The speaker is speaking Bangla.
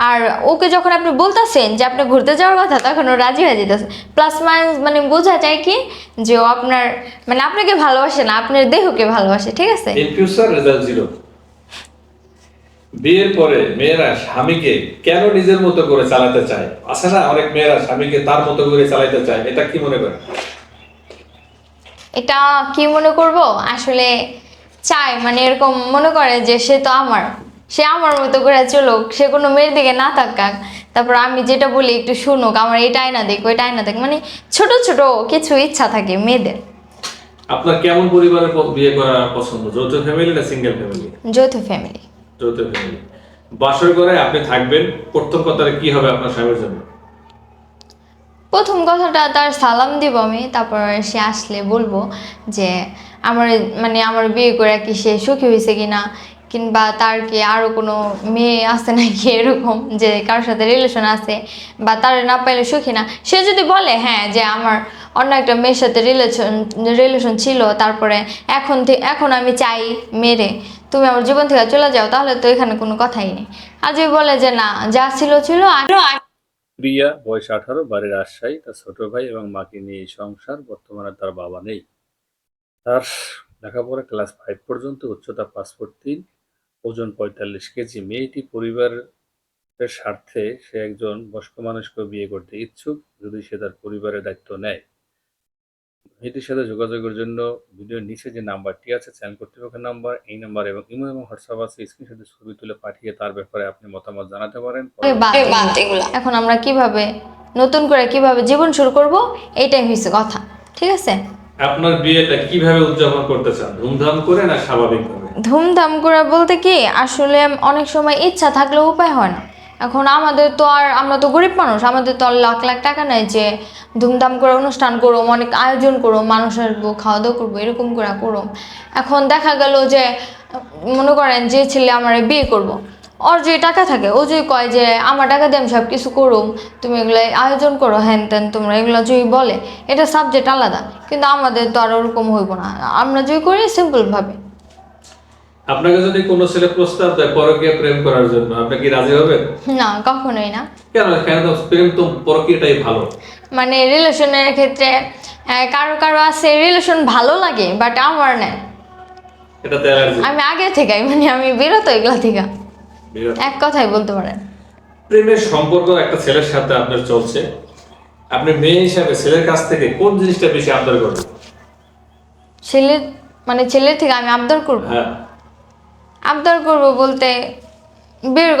আর ওকে যখন আপনি বলতেছেন যে আপনি ঘুরতে যাওয়ার কথা তখন ও রাজি হয়ে যেতেছে। প্লাস মাইনাস মানে বোঝা যায় কি যে ও আপনার মানে আপনাকে ভালোবাসে না আপনার দেহকে ভালোবাসে ঠিক আছে? ইন ফিউচার রেজাল্ট জিরো বিয়ের পরে মেয়েরা স্বামীকে কেন নিজের মতো করে চালাতে চায়? আছে না অনেক মেয়েরা স্বামীকে তার মতো করে চালাতে চায় এটা কি মনে করেন এটা কি মনে করব? আসলে চাই মানে এরকম মনে করে যে সে তো আমার। সে আমার মতো করে চলুক সে কোনো মেয়ের দিকে না তাকাক। তারপর আমি যেটা বলি একটু শুনুক আমার এটাই না দেখ ওইটাই না দেখ মানে ছোট ছোট কিছু ইচ্ছা থাকে মেয়েদের। আপনার কেমন পরিবারের প- বিয়ে করা পছন্দ? যৌথ ফ্যামিলি না সিঙ্গেল ফ্যামিলি যৌথ ফ্যামিলি যৌথ ফ্যামিলি বাসর ঘরে আপনি থাকবেন প্রথম কথাটা কি হবে আপনার স্বামীর জন্য? প্রথম কথাটা তার সালাম দিব আমি তারপর সে আসলে বলব যে আমার মানে আমার বিয়ে করে কি সে সুখী হয়েছে কিনা কিংবা তার কি আরও কোনো মেয়ে আছে নাকি এরকম যে কারোর সাথে রিলেশন আছে বা তার না পাইলে সুখী না? সে যদি বলে হ্যাঁ যে আমার অন্য একটা মেয়ের সাথে রিলেশন রিলেশন ছিল, তারপরে এখন এখন আমি চাই মেরে, তুমি আমার জীবন থেকে চলে যাও, তাহলে তো এখানে কোনো কথাই নেই। আর যদি বলে যে, না, যা ছিল ছিল, আর প্রিয়া, বয়স আঠারো, বাড়ির রাজশাহী, তার ছোট ভাই এবং মাকে নিয়ে সংসার, বর্তমানে তার বাবা নেই। তার লেখাপড়া ক্লাস ফাইভ পর্যন্ত, উচ্চতা পাসপোর্ট তিন ওজন পঁয়তাল্লিশ কেজি। মেয়েটি পরিবারের স্বার্থে সে একজন বয়স্ক মানুষকে বিয়ে করতে ইচ্ছুক যদি সে তার পরিবারের দায়িত্ব নেয়। মেয়েটির সাথে যোগাযোগের জন্য ভিডিওর নিচে যে নাম্বারটি আছে চ্যানেল কর্তৃপক্ষের নাম্বার এই নাম্বার এবং ইমো এবং হোয়াটসঅ্যাপ আছে স্ক্রিনশটে ছবি তুলে পাঠিয়ে তার ব্যাপারে আপনি মতামত জানাতে পারেন। এখন আমরা কীভাবে নতুন করে কীভাবে জীবন শুরু করব এইটাই হয়েছে কথা ঠিক আছে? আপনার বিয়েটা কীভাবে উদযাপন করতে চান? ধুমধাম করে না স্বাভাবিকভাবে? ধুমধাম করে বলতে কি, আসলে অনেক সময় ইচ্ছা থাকলেও উপায় হয় না। এখন আমাদের তো আর, আমরা তো গরিব মানুষ, আমাদের তো আর লাখ লাখ টাকা নাই যে ধুমধাম করে অনুষ্ঠান করুম, অনেক আয়োজন করো মানুষ আসব খাওয়া দাওয়া করব, এরকম করে করো এখন দেখা গেল যে, মনে করেন যে ছেলে আমার বিয়ে করব। ওর যে টাকা থাকে, ও যদি কয় যে, আমার টাকা দিয়ে আমি সব কিছু করুম, তুমি এগুলো আয়োজন করো হ্যান ত্যান তোমরা এগুলো যদি বলে, এটা সাবজেক্ট আলাদা। কিন্তু আমাদের তো আর ওরকম হইব না। আমরা যদি করি সিম্পলভাবে আপনাকে যদি কোনো ছেলে প্রস্তাব দেয় পরকীয়া প্রেম করার জন্য আপনি কি রাজি হবেন? না কখনোই না। কেন? কেন? তো প্রেম তো পরকীয়াটাই ভালো। মানে রিলেশনের ক্ষেত্রে কারও কারও আছে রিলেশন ভালো লাগে বাট আমার না এটাতে অ্যালার্জি। আমি আগে থেকে মানে আমি বিরত এগুলা থেকে। এক কথাই বলতে পারেন। প্রেমের সম্পর্ক একটা ছেলের সাথে আপনার চলছে। আপনি মেয়ে হিসাবে ছেলের কাছ থেকে কোন জিনিসটা বেশি আবদার করবেন? ছেলের মানে ছেলের থেকে আমি আবদার করব? হ্যাঁ। আবদার করব বলতে। বিয়ের